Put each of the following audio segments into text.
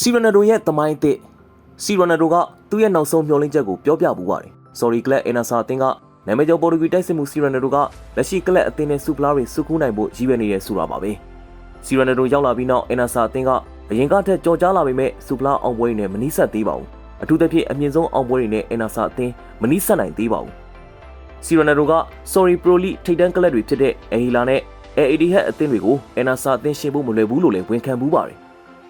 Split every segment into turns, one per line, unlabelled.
စီရနာဒိုရဲ့တမိုင်းအသစ်စီရနာဒိုကသူ့ရဲ့နောက်ဆုံးမျှော်လင့်ချက်ကိုပြောပြပူပါတယ်။ Sorry Club အင်နာဆာအသင်းကနာမည်ကျော်ပေါ်တူဂီတိုက်စစ်မှုစီရနာဒိုကလက်ရှိကလပ်အသင်းနဲ့စူပလာတွေစုကူးနိုင်ဖို့ရည်ရွယ်နေတယ်ဆိုတာပါပဲ။စီရနာဒိုရောက်လာပြီးနောက်အင်နာဆာအသင်းကအရင်ကထက်ကြော်ကြားလာပေမဲ့စူပလာအောင်ပွဲတွေနဲ့မနီးစပ်သေးပါဘူး။အထူးသဖြင့်အမြင့်ဆုံးအောင်ပွဲတွေနဲ့အင်နာဆာအသင်းမနီးစပ်နိုင်သေးပါဘူး။စီရနာဒိုက Sorry Pro League ထိပ်တန်းကလပ်တွေဖြစ်တဲ့အေဟီလာနဲ့ AAD ဟက်အသင်းတွေကိုအန်နာဆာအသင်းရှင်ဖို့မလွယ်ဘူးလို့လည်းဝန်ခံမှုပါတယ်။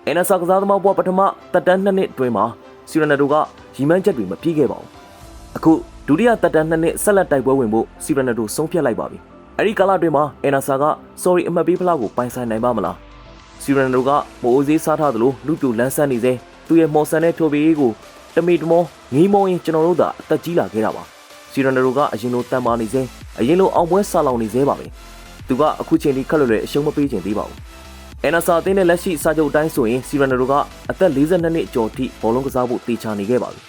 အန်နာဆာကစားသမားဘဝပထမတက်တန်းနှစ်နှစ်အတွင်းမှာစီရနာဒိုကရီမန်းချက်တွေမပြည့်ခဲ့ပါဘူး။အခုဒုတိယတက်တန်းနှစ်နှစ်ဆက်လက်တိုက်ပွဲဝင်ဖို့စီရနာဒိုဆုံးဖြတ်လိုက်ပါပြီ။အဲဒီကာလအတွင်းမှာအန်နာဆာက Sorry အမှတ်ပေးဖလားကိုပိုင်ဆိုင်နိုင်ပါမလား။စီရနာဒိုကမိုးအိုးစေးစားထားသလိုလူပြူလန်းဆန်းနေစေသူ့ရဲ့မော်ဆန်တဲ့ဖြိုပေးရေးကိုတမီတမောငီးမောရင်ကျွန်တော်တို့သာအသက်ကြီးလာခဲ့တာပါ။စီရနရိုကအရင်လိုတန်မာနေစေအရင်လိုအောင်ပွဲဆာလောင်နေစေပါပဲသူကအခုချိန်ထိခက်လွယ်လွယ်အရှုံးမပေးချင်သေးပါဘူး အန်နာဆာအသင်းနဲ့လက်ရှိစာချုပ်အတိုင်းဆိုရင်စီရနရိုကအသက်42နှစ်အကျော်ထိဘောလုံးကစားဖို့တေချာနေခဲ့ပါပြီ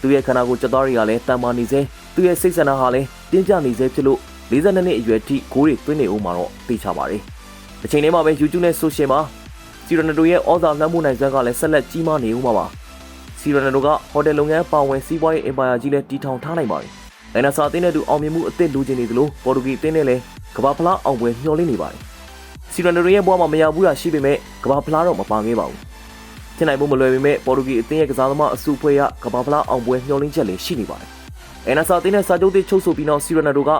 သူရဲ့ခန္ဓာကိုယ်ကြက်သားတွေကလည်းတန်မာနေစေသူရဲ့စိတ်ဆန္ဒဟာလည်းတင်းကျပ်နေစေဖြစ်လို့42နှစ်အရွယ်ထိဂိုးတွေသွင်းနေဦးမှာတော့တေချာပါတယ်အချိန်လေးမှာပဲ YouTube နဲ့ Social မှာစီရနရိုရဲ့ဩဇာလွှမ်းမိုးနိုင်စွမ်းကလည်းဆက်လက်ကြီးမားနေဦးမှာပါစီရနရိုကဟိုတယ်လုပ်ငန်းပါဝင်စီးပွားရေးအင်ပါယာကြီးလည်းတည်ထောင်ထားနိုင်ပါတယ်။နိုင်နာစာအသင်းနဲ့တူအောင်မြင်မှုအသစ်လိုချင်နေသလိုပေါ်တူဂီအသင်းနဲ့လည်းကမ္ဘာဖလားအောင်ပွဲမျှော်လင့်နေပါတယ်။ စီရန်ဒရီရဲ့ဘဝမှာမရဘူးတာရှိပေမဲ့ကမ္ဘာဖလားတော့မပါခဲ့ပါဘူး။တင်နိုင်ဖို့မလွယ်ပေမဲ့ပေါ်တူဂီအသင်းရဲ့ကစားသမားအစုအဖွဲ့ကကမ္ဘာဖလားအောင်ပွဲမျှော်လင့်ချက်လည်းရှိနေပါတယ်။အန်နာစာအသင်းနဲ့စာချုပ်သစ်ချုပ်ဆိုပြီးနောက်စီရန်ဒိုက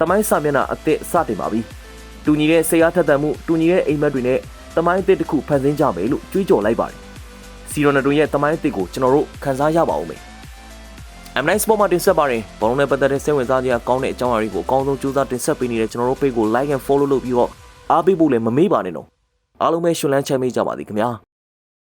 တမိုင်းစာမျက်နှာအသစ်စတင်ပါပြီ။တူညီတဲ့ဆေးအားထက်သန်မှုတူညီတဲ့အိမ်မက်တွေနဲ့တမိုင်းအသစ်တစ်ခုဖန်ဆင်းကြမယ်လို့ကြွေးကြော်လိုက်ပါတယ်။စီရန်ဒိုရဲ့တမိုင်းအသစ်ကိုကျွန်တော်တို့ခန်းစားရပါဦးမယ်။ M9 Sport မှာတင်ဆက်ပါတယ်။ဘောလုံးနဲ့ပတ်သက်တဲ့စိတ်ဝင်စားစရာကောင်းတဲ့အကြောင်းအရာတွေကိုအကောင်းဆုံးကြိုးစားတင်ဆက်ပေးနေတဲ့ကျွန်တော်တို့ page ကို like and follow လုပ်ပြီးတော့ အားပေးဖို့လည်းမမေ့ပါနဲ့တော့။အားလုံးပဲရှင်လန်းချမ်းမြေ့ကြပါသည်ခင်ဗျာ။